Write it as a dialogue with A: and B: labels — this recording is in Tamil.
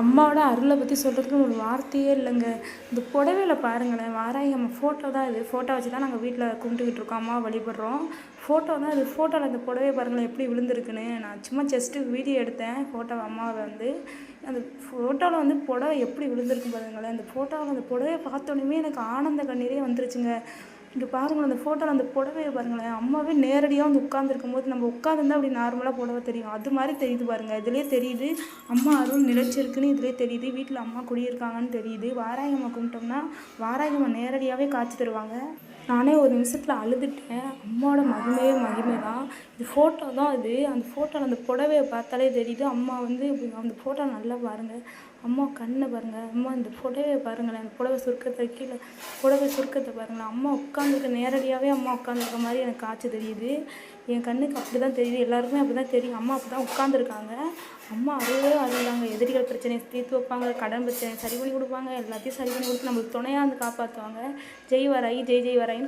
A: அம்மாவோட அருளை பற்றி சொல்கிறதுக்கு ஒரு வார்த்தையே இல்லைங்க. இந்த புடவையில பாருங்களேன் வாராய் அம்மா ஃபோட்டோ தான் இது. ஃபோட்டோ வச்சு தான் நாங்கள் வீட்டில் கும்பிட்டுக்கிட்டு இருக்கோம். அம்மா வழிபடுறோம். ஃபோட்டோ தான் இது. ஃபோட்டோவில் அந்த புடவை பாருங்களேன் எப்படி விழுந்திருக்குன்னு. நான் சும்மா ஜஸ்ட்டு வீடியோ எடுத்தேன். ஃபோட்டோ அம்மாவை வந்து அந்த ஃபோட்டோவில் வந்து புடவை எப்படி விழுந்திருக்கு பாருங்களேன். அந்த ஃபோட்டோவில் அந்த புடவையை பார்த்தோன்னே எனக்கு ஆனந்த கண்ணீரே வந்துருச்சுங்க. இங்கே பாருங்களேன் அந்த ஃபோட்டோவில் அந்த புடவைய பாருங்களேன். அம்மாவே நேரடியாக வந்து உட்காந்துருக்கும் போது நம்ம உட்காந்துருந்தா அப்படி நார்மலாக புடவை தெரியும். அது மாதிரி தெரியுது பாருங்கள் இதுலேயே தெரியுது அம்மா அருள் நிலைச்சிருக்குன்னு இதுலேயே தெரியுது. வீட்டில் அம்மா குடியிருக்காங்கன்னு தெரியுது. வாராயம்மா கும்பிட்டோம்னா வாராயம்மா நேரடியாகவே காட்சி தருவாங்க. நானே ஒரு நிமிஷத்தில் அழுதுட்டேன். அம்மாவோட மகிமையே மகிமை தான். இது ஃபோட்டோ தான் இது. அந்த ஃபோட்டோவில் அந்த புடவையை பார்த்தாலே தெரியுது. அம்மா வந்து அந்த ஃபோட்டோ நல்லா பாருங்கள் அம்மா கண்ணை பாருங்கள் அம்மா இந்த புடவையை பாருங்களேன். அந்த புடவை சுருக்கத்தை கீழே புடவை சுருக்கத்தை பாருங்களேன். அம்மா உட்காந்துருக்க நேரடியாகவே அம்மா உட்காந்துருக்க மாதிரி எனக்கு காட்சி தெரியுது. என் கண்ணுக்கு அப்படி தான் தெரியுது. எல்லாருக்குமே அப்படி தான் தெரியும். அம்மா அப்படி தான் உட்காந்துருக்காங்க அம்மா அவ்வளோ அழுதாங்க எதிரிகள் பிரச்சனையை தீர்த்து வைப்பாங்க கடன் பிரச்சனையை சரி பண்ணி கொடுப்பாங்க. எல்லாத்தையும் சரி பண்ணி கொடுத்து நம்மளுக்கு துணையாக வந்து காப்பாற்றுவாங்க ஜெய் வராயி ஜெய் ஜெய் வராயின்னு